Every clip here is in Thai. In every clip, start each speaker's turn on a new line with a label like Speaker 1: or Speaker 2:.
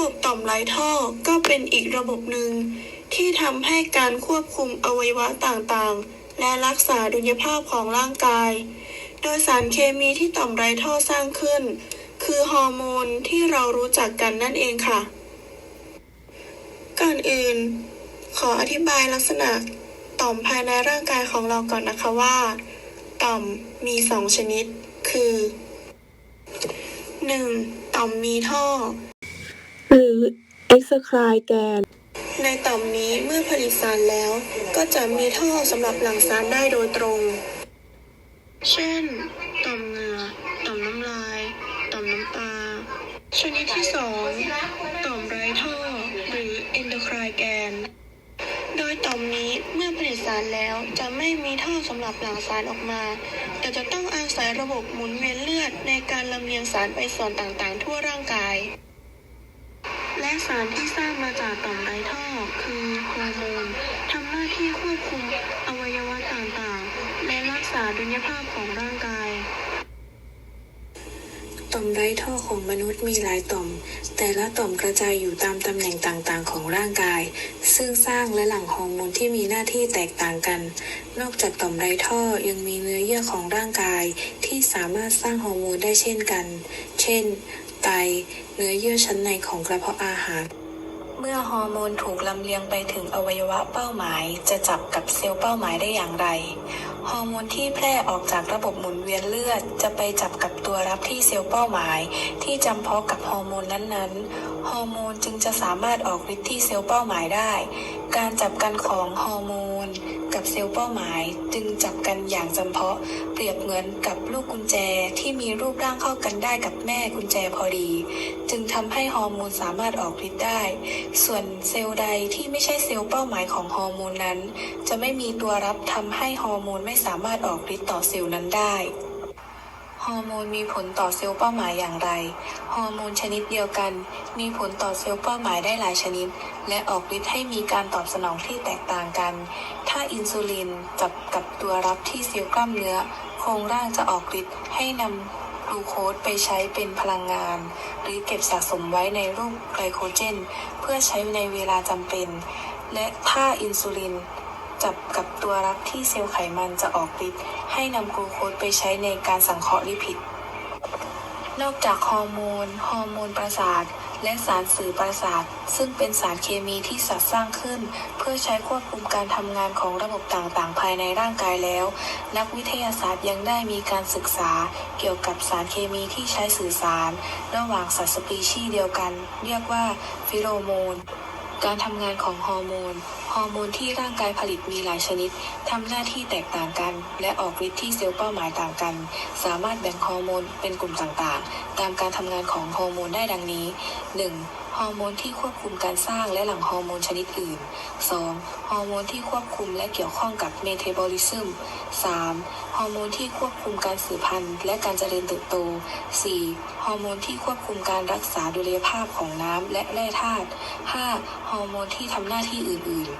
Speaker 1: บบต่อมไรท่อก็เป็นอีกระบบหนึ่ง ที่ทำให้การควบคุมอวัยวะต่างๆ และรักษาดุลยภาพของร่างกาย โดยสารเคมีที่ต่อมไรท่อสร้างขึ้น คือฮอร์โมนที่เรารู้จักกันนั่นเองค่ะ ก่อนอื่น ขออธิบายลักษณะต่อมภายในร่างกายของเราก่อนนะคะว่า ต่อมมีสองชนิด คือ 1. ต่อมมีท่อ
Speaker 2: หรือ exocrine gland
Speaker 1: ในต่อมนี้เมื่อผลิตสารแล้ว ก็จะมีท่อสำหรับหลั่งสารได้โดยตรง เช่น ต่อมเหงื่อ ต่อมน้ำลาย ต่อมน้ำตา ชนิดที่สองต่อมไร้ท่อ หรือ endocrine gland โดยต่อมนี้เมื่อผลิตสารแล้วจะไม่มีท่อสำหรับหลั่งสารออกมา แต่จะต้องอาศัยระบบหมุนเวียนเลือดในการลำเลียงสารไปส่วนต่างๆ ทั่วร่างกาย และสารที่สร้างมาจากต่อมไรท่อ คือฮอร์โมนทำหน้าที่ควบคุมอวัยวะต่างๆ และรักษาดุลยภาพของร่างกาย
Speaker 3: ต่อมไรท่อของมนุษย์มีหลายต่อม แต่ละต่อมกระจายอยู่ตามตำแหน่งต่างๆ ของร่างกาย ซึ่งสร้างและหลั่งฮอร์โมนที่มีหน้าที่แตกต่างกัน นอกจากต่อมไรท่อยังมีเนื้อเยื่อของร่างกาย ที่สามารถสร้างฮอร์โมนได้เช่นกัน เช่น ไต เนื้อเยื่อชั้นในของกระเพาะอาหาร เมื่อฮอร์โมนถูกลำเลียงไปถึงอวัยวะเป้าหมาย จะจับกับเซลล์เป้าหมายได้อย่างไร ฮอร์โมนที่แพร่ออกจากระบบหมุนเวียนเลือด จะไปจับกับตัวรับที่เซลล์เป้าหมาย ที่จำเพาะกับฮอร์โมนนั้นๆ ฮอร์โมนจึงจะสามารถออกฤทธิ์ที่เซลล์เป้าหมายได้ การจับกันของฮอร์โมน กับเซลล์เป้าหมาย จึงจับกันอย่างจำเพาะ เปรียบเหมือนกับลูกกุญแจที่มีรูปร่างเข้ากันได้กับแม่กุญแจพอดี จึงทำให้ฮอร์โมนสามารถออกฤทธิ์ได้ ส่วนเซลล์ใดที่ไม่ใช่เซลล์เป้าหมายของฮอร์โมนนั้น จะไม่มีตัวรับทำให้ฮอร์โมนไม่สามารถออกฤทธิ์ต่อเซลล์นั้นได้ ฮอร์โมนมีผลต่อเซลล์เป้าหมายอย่างไร ฮอร์โมนชนิดเดียวกัน มีผลต่อเซลล์เป้าหมายได้หลายชนิด และออกฤทธิ์ให้มีการตอบสนองที่แตกต่างกัน ถ้าอินซูลินจับกับตัวรับที่เซลล์กล้ามเนื้อ โครงร่างจะออกฤทธิ์ให้นำกลูโคสไปใช้เป็นพลังงาน หรือเก็บสะสมไว้ในรูปไกลโคเจน เพื่อใช้ในเวลาจำเป็น และถ้าอินซูลิน จับกับตัวรับที่เซลล์ไขมันจะออกฤทธิ์ให้นำกลูโคสไปใช้ในการสังเคราะห์ลิพิด นอกจากฮอร์โมน ฮอร์โมนประสาท และสารสื่อประสาท ซึ่งเป็นสารเคมีที่สัตว์สร้างขึ้น เพื่อใช้ควบคุมการทำงานของระบบต่างๆ ภายในร่างกายแล้ว นักวิทยาศาสตร์ยังได้มีการศึกษา เกี่ยวกับสารเคมีที่ใช้สื่อสาร ระหว่างสัตว์สปีชีส์เดียวกัน เรียกว่าฟิโรโมนการทำงานของฮอร์โมน ฮอร์โมนที่ร่างกายผลิตมีหลายชนิด ทำหน้าที่แตกต่างกัน และออกฤทธิ์ที่เซลล์เป้าหมายต่างกัน สามารถแบ่งฮอร์โมนเป็นกลุ่มต่างๆ ตามการทำงานของฮอร์โมนได้ดังนี้ 1. ฮอร์โมนที่ควบคุมการสร้างและหลั่งฮอร์โมนชนิดอื่น 2. ฮอร์โมนที่ควบคุมและเกี่ยวข้องกับเมตาบอลิซึม 3. ฮอร์โมนที่ควบคุมการสืบพันธุ์และการเจริญเติบโต 4. ฮอร์โมนที่ควบคุมการรักษาดุลยภาพของน้ำและแร่ธาตุ 5. ฮอร์โมนที่ทำหน้าที่อื่น ๆ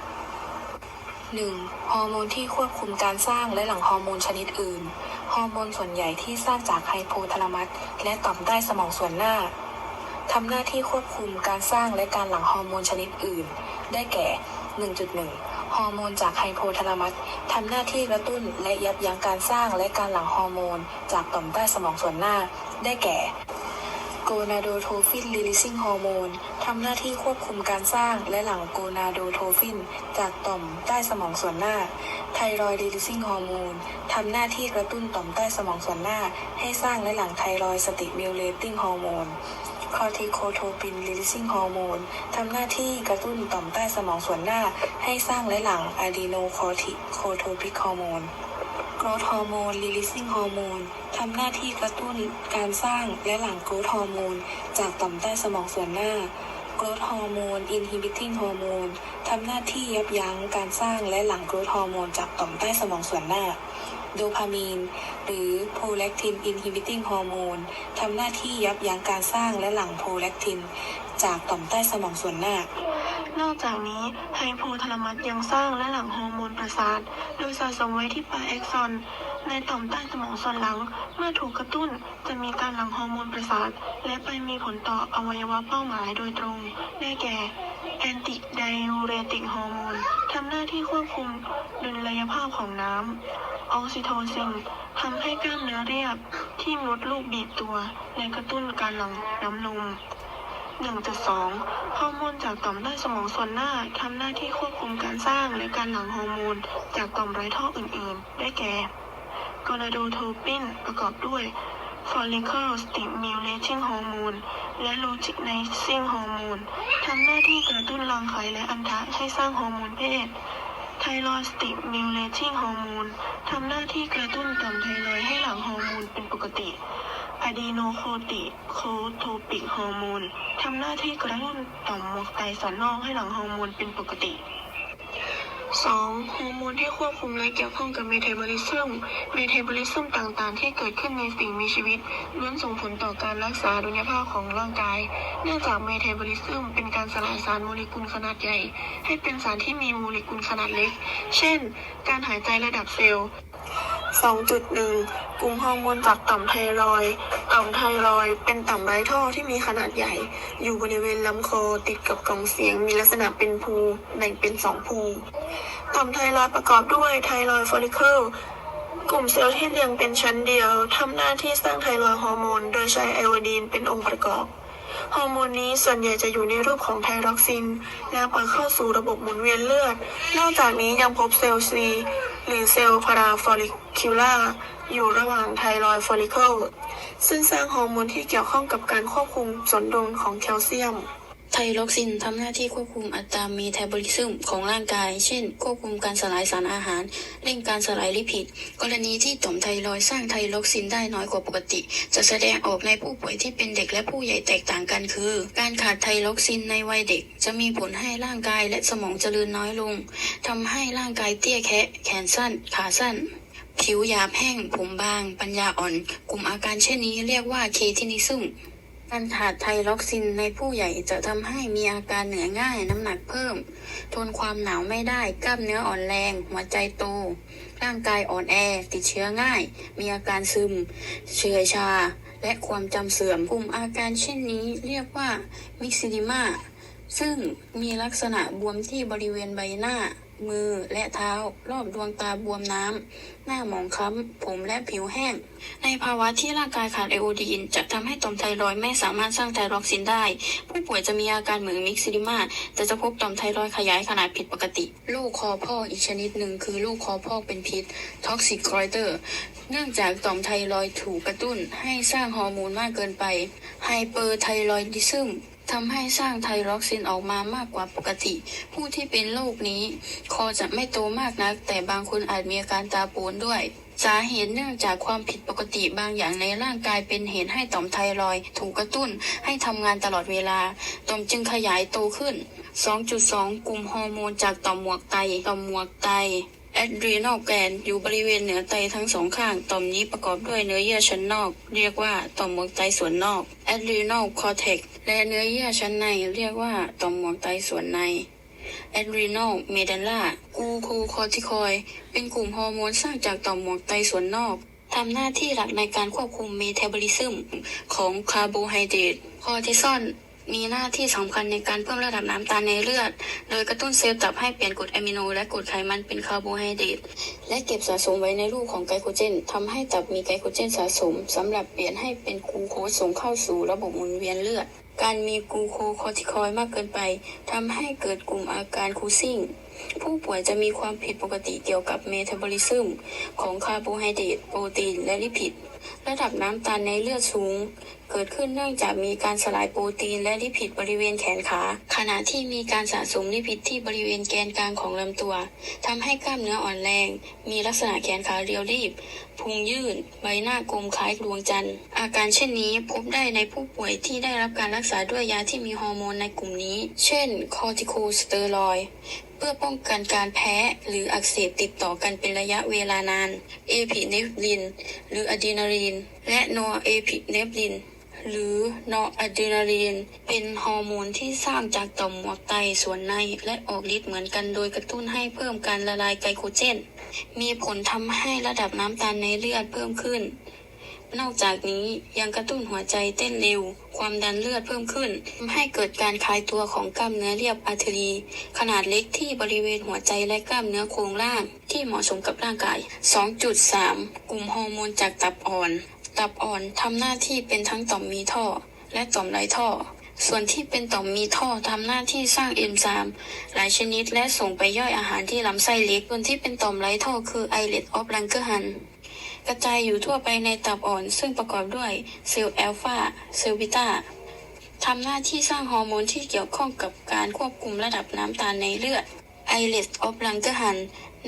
Speaker 3: 1. ฮอร์โมนที่ควบคุมการสร้างและหลั่งฮอร์โมนชนิดอื่น ฮอร์โมนส่วนใหญ่ที่สร้างจากไฮโพทาลามัสและต่อมใต้สมองส่วนหน้า ทำหน้าที่ควบคุมการสร้างและการหลั่งฮอร์โมนชนิดอื่น ได้แก่ 1.1 ฮอร์โมนจากไฮโพทาลามัสทำหน้าที่กระตุ้นและยับยั้งการสร้างและการหลั่งฮอร์โมน จากต่อมใต้สมองส่วนหน้า ได้แก่โกนาโดโทฟิน releasing ซิ่งฮอร์โมนทำหน้าที่ควบคุมการสร้างและหลั่งโกนาโดโทฟิน จากต่อมใต้สมองส่วนหน้า ไทรอยด์ releasing ซิ่งฮอร์โมนทำหน้าที่กระตุ้นต่อมใต้สมองส่วนหน้า ให้สร้างและหลั่งไทรอยสติมิ l เลตติ้งฮอร์โมน คอร์ติโคโทปิน releasing ซิ่งฮอร์โมนทำหน้าที่กระตุ้นต่อมใต้สมองส่วนหน้า ให้สร้างและหลั่งอะดีโนคอร์ติโคโทพิกฮอร์โมนโกรทฮอร์โมน releasing ฮอร์โมนทำหน้าที่กระตุ้นการสร้างและหลั่งโกรทฮอร์โมนจากต่อมใต้สมองส่วนหน้าโกรทฮอร์โมน inhibiting ฮอร์โมนทำหน้าที่ยับยั้งการสร้างและหลั่งโกรทฮอร์โมนจากต่อมใต้สมองส่วนหน้า โดพามีน หรือ prolactin inhibiting ฮอร์โมนทำหน้าที่ยับยั้งการสร้างและหลั่ง prolactin จากต่อมใต้สมองส่วนหน้า
Speaker 1: นอกจากนี้ไฮโพทาลามัสยังสร้างและหลั่งฮอร์โมนประสาท โดยสะสมไว้ที่ปลายแอ็กซอน ในต่อมใต้สมองส่วนหลัง เมื่อถูกกระตุ้นจะมีการหลั่งฮอร์โมนประสาท และไปมีผลต่ออวัยวะเป้าหมายโดยตรง ได้แก่แอนติไดูเรติกฮอร์โมนทำหน้าที่ควบคุมดุลยภาพของน้ำ ออกซิโทซินทำให้กล้ามเนื้อเรียบที่มดลูกบีบตัวและกระตุ้นการหลั่งน้ำนม 1.2 ฮอร์โมนจากต่อมใต้สมองส่วนหน้าทำหน้าที่ควบคุมการสร้างและการหลั่งฮอร์โมนจากต่อมไร้ท่ออื่นๆ ได้แก่กอนาโดโทปินประกอบด้วย follicle stimulating hormone และ luteinizing hormone ทำหน้าที่กระตุ้นรังไข่และอันทะให้สร้างฮอร์โมนเพศ thyroid stimulating hormone ทำหน้าที่กระตุ้นต่อมไทรอยให้หลั่งฮอร์โมนเป็นปกติอะดีโนโคติโคโทปิกฮอร์โมนทำหน้าที่กระตุ้นต่อมหมวกไตสันนอกให้หลั่งฮอร์โมนเป็นปกติ 2. ฮอร์โมนที่ควบคุมและเกี่ยวข้องกับเมตาบอลิซึม เมตาบอลิซึมต่างๆ ที่เกิดขึ้นในสิ่งมีชีวิตล้วนส่งผลต่อการรักษาดุลยภาพของร่างกาย เนื่องจากเมตาบอลิซึมเป็นการสลายสารโมเลกุลขนาดใหญ่ ให้เป็นสารที่มีโมเลกุลขนาดเล็ก เช่น การหายใจระดับเซลล์ 2.1 กลุ่มฮอร์โมนจากต่อมไทรอยต่อมไทรอยเป็นต่อมไร้ท่อที่มีขนาดใหญ่ อยู่บริเวณลำคอติดกับกล่องเสียงมีลักษณะเป็นภูแบ่งเป็นสองภูต่อมไทรอยประกอบด้วยไทรอยฟอลิเคิลกลุ่มเซลล์ที่เรียงเป็นชั้นเดียวทำหน้าที่สร้างไทรอยฮอร์โมน โดยใช้ไอโอดีนเป็นองค์ประกอบฮอร์โมนนี้ส่วนใหญ่จะอยู่ในรูปของไทรอกซิน แล้วปล่อยเข้าสู่ระบบหมุนเวียนเลือด นอกจากนี้ยังพบเซลล์ซี หรือเซลล์พาราฟอลิคิล่าอยู่ระหว่างไทรอยฟอลิเคิลซึ่งสร้างฮอร์โมนที่เกี่ยวข้องกับการควบคุมสนดุลของแคลเซียม
Speaker 4: ไทรอกซินทำหน้าที่ควบคุมอัตราเมตาบอลิซึมของร่างกาย เช่น ควบคุมการสลายสารอาหาร เร่งการสลายลิพิด กรณีที่ต่อมไทรอยสร้างไทรอกซินได้น้อยกว่าปกติ จะแสดงออกในผู้ป่วยที่เป็นเด็กและผู้ใหญ่แตกต่างกันคือ การขาดไทรอกซินในวัยเด็ก จะมีผลให้ร่างกายและสมองเจริญน้อยลงทำให้ร่างกายเตี้ยแคะแขนสั้น ขาสั้นผิวหยาบแห้ง ผมบาง ปัญญาอ่อน กลุ่มอาการเช่นนี้เรียกว่าเคทินิซึม การขาดไทรอกซินในผู้ใหญ่จะทำให้มีอาการเหนื่อยง่ายน้ำหนักเพิ่ม ทนความหนาวไม่ได้กล้ามเนื้ออ่อนแรง หัวใจโต ร่างกายอ่อนแอ ติดเชื้อง่าย มีอาการซึม เฉื่อยชา และความจำเสื่อมกลุ่มอาการเช่นนี้เรียกว่ามิกซิดิมาซึ่งมีลักษณะบวมที่บริเวณใบหน้า มือและเท้า รอบดวงตาบวมน้ำ หน้าหมองคล้ำ ผมและผิวแห้ง ในภาวะที่ร่างกายขาดไอโอดีน จะทำให้ต่อมไทรอยด์ไม่สามารถสร้างไทรอกซินได้ ผู้ป่วยจะมีอาการเหมือนมิกซิดิมาแต่จะพบต่อมไทรอยด์ขยายขนาดผิดปกติโรคคอพอกอีกชนิดหนึ่งคือโรคคอพอกเป็นพิษ toxic goiter เนื่องจากต่อมไทรอยด์ถูกกระตุ้นให้สร้างฮอร์โมนมากเกินไป hyperthyroidism ท ทำให้สร้างไทรอกซินออกมามากกว่าปกติ ผู้ที่เป็นโรคนี้ คอจะไม่โตมากนัก แต่บางคนอาจมีอาการตาโปนด้วย สาเหตุเนื่องจากความผิดปกติบางอย่างในร่างกายเป็นเหตุให้ต่อมไทรอยด์ถูกกระตุ้นให้ทำงานตลอดเวลา ต่อมจึงขยายโตขึ้น 2.2 กลุ่มฮอร์โมนจากต่อมหมวกไต ต่อมหมวกไต แอดรีนอลแกนอยู่บริเวณเหนือไตทั้งสองข้าง ต่อมนี้ประกอบด้วยเนื้อเยื่อชั้นนอก เรียกว่าต่อมหมวกไตส่วนนอกแอดรีนอลคอร์เทกและเนื้อเยื่อชั้นในเรียกว่าต่อมหมวกไตส่วนในแอดรีนอลเมดัลล่ากูคูคอร์ติคอยเป็นกลุ่มฮอร์โมนสร้างจากต่อมหมวกไตส่วนนอกทำหน้าที่หลักในการควบคุมเมตาบอลิซึมของคาร์โบไฮเดรตคอร์ติซอล มีหน้าที่สำคัญในการเพิ่มระดับน้ำตาลในเลือด โดยกระตุ้นเซลล์ตับให้เปลี่ยนกรดอะมิโน และกรดไขมันเป็นคาร์โบไฮเดรตและเก็บสะสมไว้ในรูปของไกลโคเจนทำให้ตับมีไกลโคเจนสะสมสำหรับเปลี่ยนให้เป็นกลูโคสส่งเข้าสู่ระบบหมุนเวียนเลือด การมีกลูโคคอร์ติคอยมากเกินไปทำให้เกิดกลุ่มอาการคูซิ่ง ผู้ป่วยจะมีความผิดปกติเกี่ยวกับเมตาบอลิซึมของคาร์โบไฮเดรตโปรตีน และลิพิด ระดับน้ำตาลในเลือดสูง เกิดขึ้นเนื่องจากมีการสลายโปรตีนและลิพิดบริเวณแขนขา ขณะที่มีการสะสมลิพิดที่บริเวณแกนกลางของลำตัวทำให้กล้ามเนื้ออ่อนแรง มีลักษณะแขนขาเรียวรีบ พุงยืดใบหน้ากลมคล้ายดวงจันทร์ อาการเช่นนี้พบได้ในผู้ป่วยที่ได้รับการรักษาด้วยยาที่มีฮอร์โมนในกลุ่มนี้ เช่น คอร์ติโคสเตอรอย เพื่อป้องกันการแพ้หรืออักเสบติดต่อกันเป็นระยะเวลานาน เอพิเนฟริน หรืออะดรีนาลีน และนอเอพิเนฟริน หรือนออะดรีนาลีน เป็นฮอร์โมนที่สร้างจากต่อมหมวกไตส่วนใน และออกฤทธิ์เหมือนกันโดยกระตุ้นให้เพิ่มการละลายไกลโคเจน มีผลทำให้ระดับน้ำตาลในเลือดเพิ่มขึ้น นอกจากนี้ยังกระตุ้นหัวใจเต้นเร็ว ความดันเลือดเพิ่มขึ้นทำให้เกิดการคลายตัวของกล้ามเนื้อเรียบอาร์เทรี ขนาดเล็กที่บริเวณหัวใจและกล้ามเนื้อโครงล่าง ที่เหมาะสมกับร่างกาย 2.3 กลุ่มฮอร์โมนจากตับอ่อน ตับอ่อนทำหน้าที่เป็นทั้งต่อมมีท่อ และต่อมไรท่อส่วนที่เป็นต่อมมีท่อทำหน้าที่สร้างเอนไซม์หลายชนิดและส่งไปย่อยอาหารที่ลำไส้เล็ก ส่วนที่เป็นต่อมไร้ท่อคือไอเลตออฟลังเกอร์ฮัน กระจายอยู่ทั่วไปในตับอ่อน ซึ่งประกอบด้วยเซลล์แอลฟาเซลล์บีตาทำหน้าที่สร้างฮอร์โมนที่เกี่ยวข้องกับการควบคุมระดับน้ำตาลในเลือดไอเลสออฟลังเกอร์ฮัน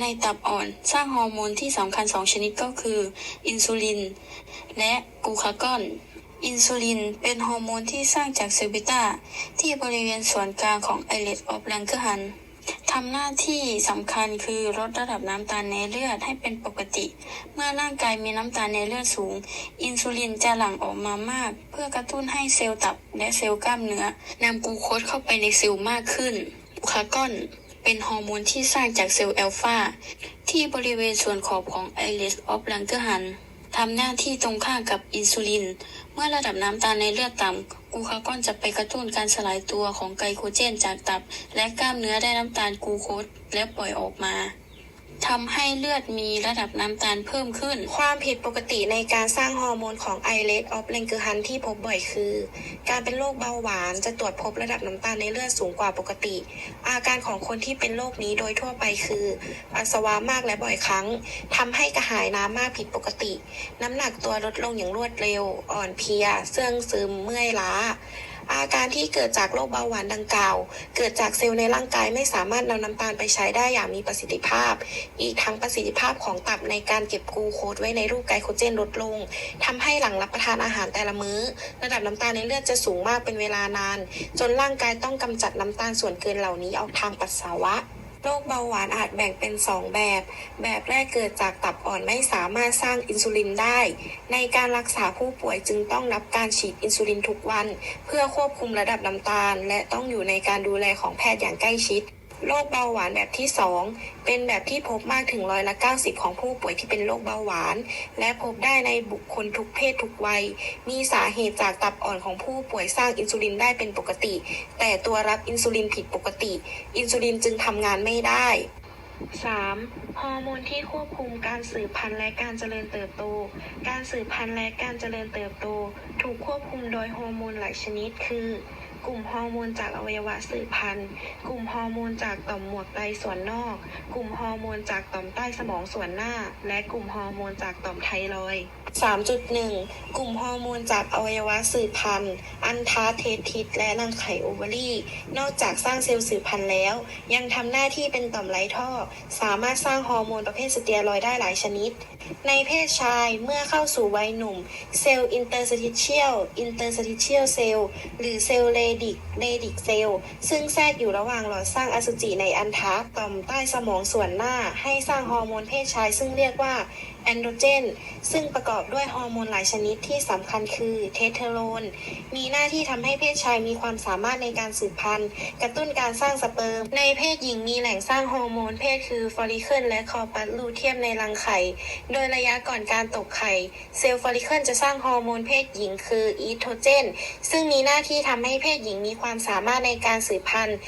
Speaker 4: ในตับอ่อนสร้างฮอร์โมนที่สำคัญสองชนิดก็คือ อินซูลิน และกูคากอน อินซูลินเป็นฮอร์โมนที่สร้างจากเซลล์บีตาที่บริเวณส่วนกลางของไอเลสออฟลังเกอร์ฮัน ทำหน้าที่สำคัญคือลดระดับน้ำตาลในเลือดให้เป็นปกติ เมื่อร่างกายมีน้ำตาลในเลือดสูง อินซูลินจะหลั่งออกมามาก เพื่อกระตุ้นให้เซลล์ตับและเซลล์กล้ามเนื้อนำกลูโคสเข้าไปในเซลล์มากขึ้นกลูคากอนเป็นฮอร์โมนที่สร้างจากเซลล์แอลฟาที่บริเวณส่วนขอบของไอเลสออฟลังเกอร์ฮันทำหน้าที่ตรงข้ามกับอินซูลิน เมื่อระดับน้ำตาลในเลือดต่ำกูคาก้อนจะไปกระตุ้นการสลายตัวของไกลโคเจนจากตับ และกล้ามเนื้อได้น้ำตาลกูโคสและปล่อยออกมา ทำให้เลือดมีระดับน้ำตาลเพิ่มขึ้น
Speaker 5: ความผิดปกติในการสร้างฮอร์โมนของไอเลสออฟเลงเกอร์ฮันที่พบบ่อยคือ การเป็นโรคเบาหวานจะตรวจพบระดับน้ำตาลในเลือดสูงกว่าปกติ อาการของคนที่เป็นโรคนี้โดยทั่วไปคือ ปัสสาวะมากและบ่อยครั้งทำให้กระหายน้ำมากผิดปกติ น้ำหนักตัวลดลงอย่างรวดเร็ว อ่อนเพลียเสื่องซึมเมื่อยล้า อาการที่เกิดจากโรคเบาหวานดังกล่าว เกิดจากเซลล์ในร่างกายไม่สามารถนำน้ำตาลไปใช้ได้อย่างมีประสิทธิภาพ อีกทั้งประสิทธิภาพของตับในการเก็บกลูโคสไว้ในรูปไกลโคเจนลดลงทำให้หลังรับประทานอาหารแต่ละมื้อ ระดับน้ำตาลในเลือดจะสูงมากเป็นเวลานาน จนร่างกายต้องกำจัดน้ำตาลส่วนเกินเหล่านี้ออกทางปัสสาวะ โรคเบาหวานอาจแบ่งเป็น 2 แบบ แบบแรกเกิดจากตับอ่อนไม่สามารถสร้างอินซูลินได้ ในการรักษาผู้ป่วยจึงต้องรับการฉีดอินซูลินทุกวัน เพื่อควบคุมระดับน้ำตาล และต้องอยู่ในการดูแลของแพทย์อย่างใกล้ชิด โรคเบาหวานแบบที่ 2 เป็นแบบที่พบมากถึงร้อยละ 90 ของผู้ป่วยที่เป็นโรคเบาหวาน และพบได้ในบุคคลทุกเพศทุกวัย มีสาเหตุจากตับอ่อนของผู้ป่วยสร้างอินซูลินได้เป็นปกติ แต่ตัวรับอินซูลินผิดปกติ อินซูลินจึงทำงานไม่ได้ 3. ฮอร์โมนที่ควบคุมการสืบพันธุ์และการเจริญเติบโต การสืบพันธุ์และการเจริญเติบโต ถูกควบคุมโดยฮอร์โมนหลายชนิด คือ กลุ่มฮอร์โมนจากอวัยวะสืบพันธุ์ กลุ่มฮอร์โมนจากต่อมหมวกไตส่วนนอก กลุ่มฮอร์โมนจากต่อมใต้สมองส่วนหน้า และกลุ่มฮอร์โมนจากต่อมไทรอยด์3.1 กลุ่มฮอร์โมนจากอวัยวะสืบพันธุ์ อันทาเททิสและรังไข่โอเวารีนอกจากสร้างเซลล์สืบพันธุ์แล้ว ยังทำหน้าที่เป็นต่อมไร้ท่อ สามารถสร้างฮอร์โมนประเภทสเตียรอยได้หลายชนิด ในเพศชายเมื่อเข้าสู่วัยหนุ่ม เซลล์อินเตอร์สติเชียลอินเตอร์สติเชียลเซลล์หรือเซลล์เลดิกเนดิกเซลล์ซึ่งแทรกอยู่ระหว่างหลอดสร้างอสุจิในอันทะต่อมใต้สมองส่วนหน้า ให้สร้างฮอร์โมนเพศชาย ซึ่งเรียกว่า แอนโดรเจน ซึ่งประกอบด้วยฮอร์โมนหลายชนิดที่สำคัญคือเทสเทอโรน มีหน้าที่ทำให้เพศชายมีความสามารถในการสืบพันธุ์ กระตุ้นการสร้างสเปิร์ม ในเพศหญิงมีแหล่งสร้างฮอร์โมนเพศคือฟอลิเคิลและคอปัสลูเทียมในรังไข่ โดยระยะก่อนการตกไข่ เซลล์ฟอลิเคิลจะสร้างฮอร์โมนเพศหญิงคืออีสโตรเจน ซึ่งมีหน้าที่ทำให้เพศหญิงมีความสามารถในการสืบพันธุ์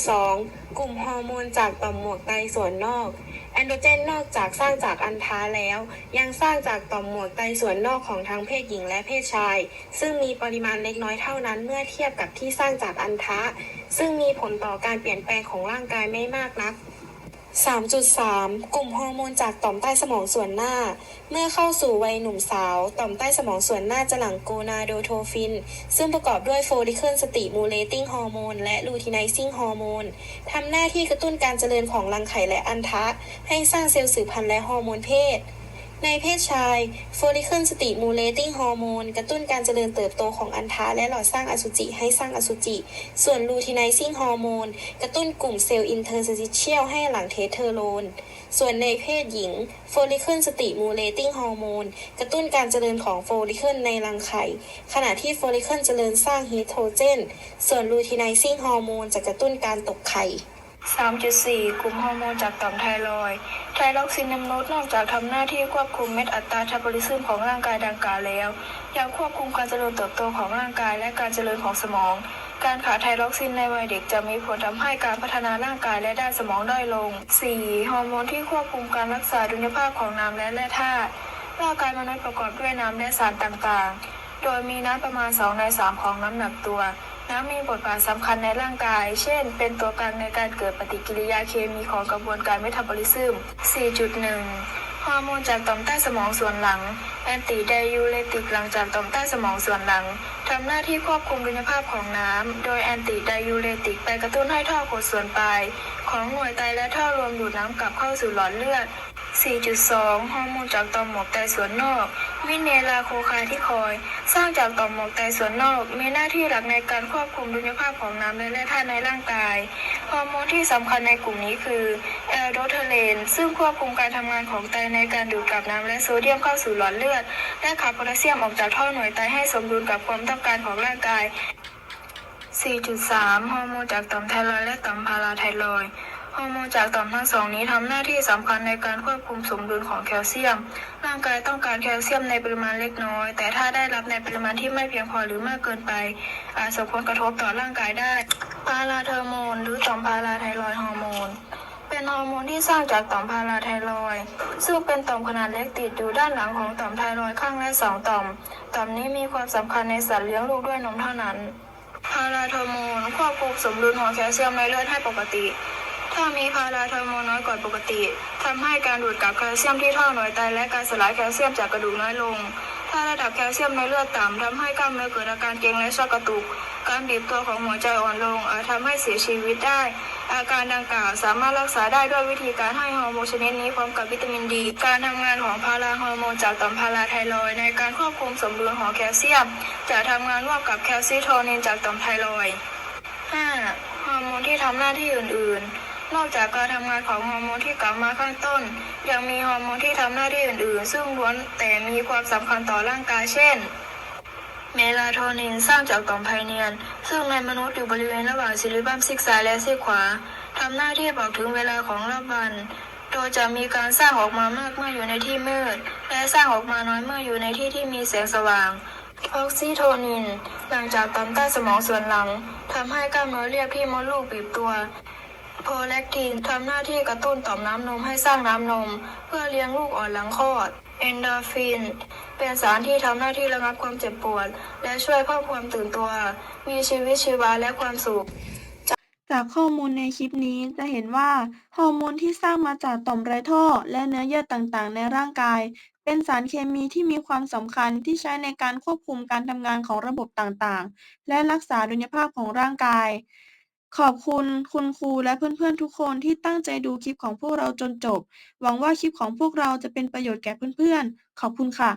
Speaker 5: 3.2 กลุ่มฮอร์โมนจากต่อมหมวกไตส่วนนอก แอนโดรเจนนอกจากสร้างจากอันทาแล้ว ยังสร้างจากต่อมหมวกไตส่วนนอกของทั้งเพศหญิงและเพศชาย ซึ่งมีปริมาณเล็กน้อยเท่านั้นเมื่อเทียบกับที่สร้างจากอันทะซึ่งมีผลต่อการเปลี่ยนแปลงของร่างกายไม่มากนัก 3.3 กลุ่มฮอร์โมนจากต่อมใต้สมองส่วนหน้า เมื่อเข้าสู่วัยหนุ่มสาว ต่อมใต้สมองส่วนหน้าจะหลั่งโกนาโดโทฟิน ซึ่งประกอบด้วยโฟลิเคิลสติมูเลติ้งฮอร์โมนและลูทิไนซิ่งฮอร์โมนทำหน้าที่กระตุ้นการเจริญของรังไข่และอันทะ ให้สร้างเซลล์สืบพันธุ์และฮอร์โมนเพศ ในเพศชายโฟลิเคิลสติมูเลติ้งฮอร์โมนกระตุ้นการเจริญเติบโตของอันทะและหลอดสร้างอสุจิให้สร้างอสุจิ ส่วนลูทิไนซิ่งฮอร์โมนกระตุ้นกลุ่มเซลล์อินเทอร์สติเชียลให้หลั่งเทสเทอโรน
Speaker 6: ส่วนในเพศหญิง follicle stimulating hormone กระตุ้นการเจริญของ follicle ในรังไข่ ขณะที่ follicle เจริญสร้างฮีโทรเจน ส่วน luteinizing hormone จะกระตุ้นการตกไข่
Speaker 7: 3.4 กลุ่มฮอร์โมนจากต่อมไทรอยด์ไทรอกซินในมนุษย์นอกจากทำหน้าที่ควบคุมเม็ดอัตราเทบอลิซึมของร่างกายดังกล่าวแล้ว ยังควบคุมการเจริญเติบโตของร่างกายและการเจริญของสมอง การขาดไทรอกซินในวัยเด็กจะมีผลทำให้การพัฒนาร่างกายและด้านสมองด้อยลง 4. ฮอร์โมนที่ควบคุมการรักษาดุลยภาพของน้ำและแร่ธาตุ ร่างกายมนุษย์ประกอบด้วยน้ำและสารต่างๆ โดยมีน้ำประมาณ 2 ใน 3 ของน้ำหนักตัว น้ำมีบทบาทสำคัญในร่างกาย เช่น เป็นตัวกลางในการเกิดปฏิกิริยาเคมีของกระบวนการเมตาบอลิซึม 4.1 ฮอร์โมนจากต่อมใต้สมองส่วนหลัง แอนติไดยูเรติกหลังจากต่อมใต้สมองส่วนหลังทำหน้าที่ควบคุมดุลยภาพของน้ำ โดยแอนติไดยูเรติกไปกระตุ้นให้ท่อกดส่วนปลาย ของหน่วยไตและท่อรวมดูดน้ำกลับเข้าสู่หลอดเลือด 4.2 ฮอร์โมนจากต่อมหมวกไตส่วนนอก วินเนลาโคคาที่คอย สร้างจากต่อมหมวกไตส่วนนอก มีหน้าที่หลักในการควบคุมดุลยภาพของน้ำและแร่ธาตุในร่างกาย ฮอร์โมนที่สำคัญในกลุ่มนี้คือแอลโดเทเลน ซึ่งควบคุมการทำงานของไตในการดูดกลับน้ำและโซเดียมเข้าสู่หลอดเลือด และขับโพแทสเซียมออกจากท่อหน่วยไตให้สมดุลกับความต้องการของร่างกาย4.3 ฮอร์โมนจากต่อมไทรอยและต่อมพาราไทรอย ฮอร์โมนจากต่อมทั้งสองนี้ทำหน้าที่สำคัญในการควบคุมสมดุลของแคลเซียม ร่างกายต้องการแคลเซียมในปริมาณเล็กน้อย แต่ถ้าได้รับในปริมาณที่ไม่เพียงพอหรือมากเกินไป อาจส่งผลกระทบต่อร่างกายได้ พาราเทอร์โมน หรือต่อมพาราไทรอยฮอร์โมน เป็นฮอร์โมนที่สร้างจากต่อมพาราไทรอย ซึ่งเป็นต่อมขนาดเล็กติดอยู่ด้านหลังของต่อมไทรอยข้างละสองต่อม ต่อมนี้มีความสำคัญในสัตว์เลี้ยงลูกด้วยนมเท่านั้น พาราเทอร์โมนควบคุมสมดุลของแคลเซียมในเลือดให้ปกติ ถ้ามีพาราเทอร์โมน้อยกว่าปกติทำให้การดูดกลับแคลเซียมที่ท่อหน่วยไตและการสลายแคลเซียมจากกระดูกน้อยลง ถ้าระดับแคลเซียมในเลือดต่ำทำให้กล้ามเนื้อเกิดอาการเกร็งและชักกระตุก การบีบตัวของหัวใจอ่อนลงอาจทำให้เสียชีวิตได้ อาการดังกล่าวสามารถรักษาได้ด้วยวิธีการให้ฮอร์โมนชนิดนี้พร้อมกับวิตามินดี การทำงานของพาราฮอร์โมนจากต่อมพาราไทรอยในการควบคุมสมดุลของแคลเซียม จะทำงานร่วมกับแคลซิโทนินจากต่อมไทรอย 5. ฮอร์โมนที่ทำหน้าที่อื่นๆ นอกจากการทำงานของฮอร์โมนที่กล่าวมาข้างต้น ยังมีฮอร์โมนที่ทำหน้าที่อื่น ๆ ซึ่งล้วนแต่มีความสำคัญต่อร่างกายเช่น เมลาโทนินสร้างจากต่อมไพเนียน ซึ่งในมนุษย์อยู่บริเวณระหว่างซิลิบัมซีกซ้ายและซีกขวาทำหน้าที่บอกถึงเวลาของรอบวัน โดยจะมีการสร้างออกมามากเมื่ออยู่ในที่มืด และสร้างออกมาน้อยเมื่ออยู่ในที่ที่มีแสงสว่างออกซิโทนินหลังจากต่อมใต้สมองส่วนหลังทำให้กล้ามเนื้อเรียบที่มดลูกบีบตัว โพแลคตินทำหน้าที่กระตุ้นต่อมน้ำนมให้สร้างน้ำนม เพื่อเลี้ยงลูกอ่อนหลังคลอดเอนโดฟิน เป็นสารที่ทำหน้าที่ระงับความเจ็บปวด และช่วยเพิ่มความตื่นตัว มีชีวิตชีวาและความสุข
Speaker 8: จากข้อมูลในคลิปนี้จะเห็นว่าฮอร์โมนที่สร้างมาจากต่อมไรท่อ และเนื้อเยื่อต่างๆ ในร่างกาย เป็นสารเคมีที่มีความสำคัญที่ใช้ในการควบคุมการทำงานของระบบต่างๆ และรักษาดุลยภาพของร่างกาย ขอบคุณคุณครูและเพื่อน ๆ ทุกคนที่ตั้งใจดูคลิปของพวกเราจนจบ หวังว่าคลิปของพวกเราจะเป็นประโยชน์แก่เพื่อน ๆ ขอบคุณค่ะ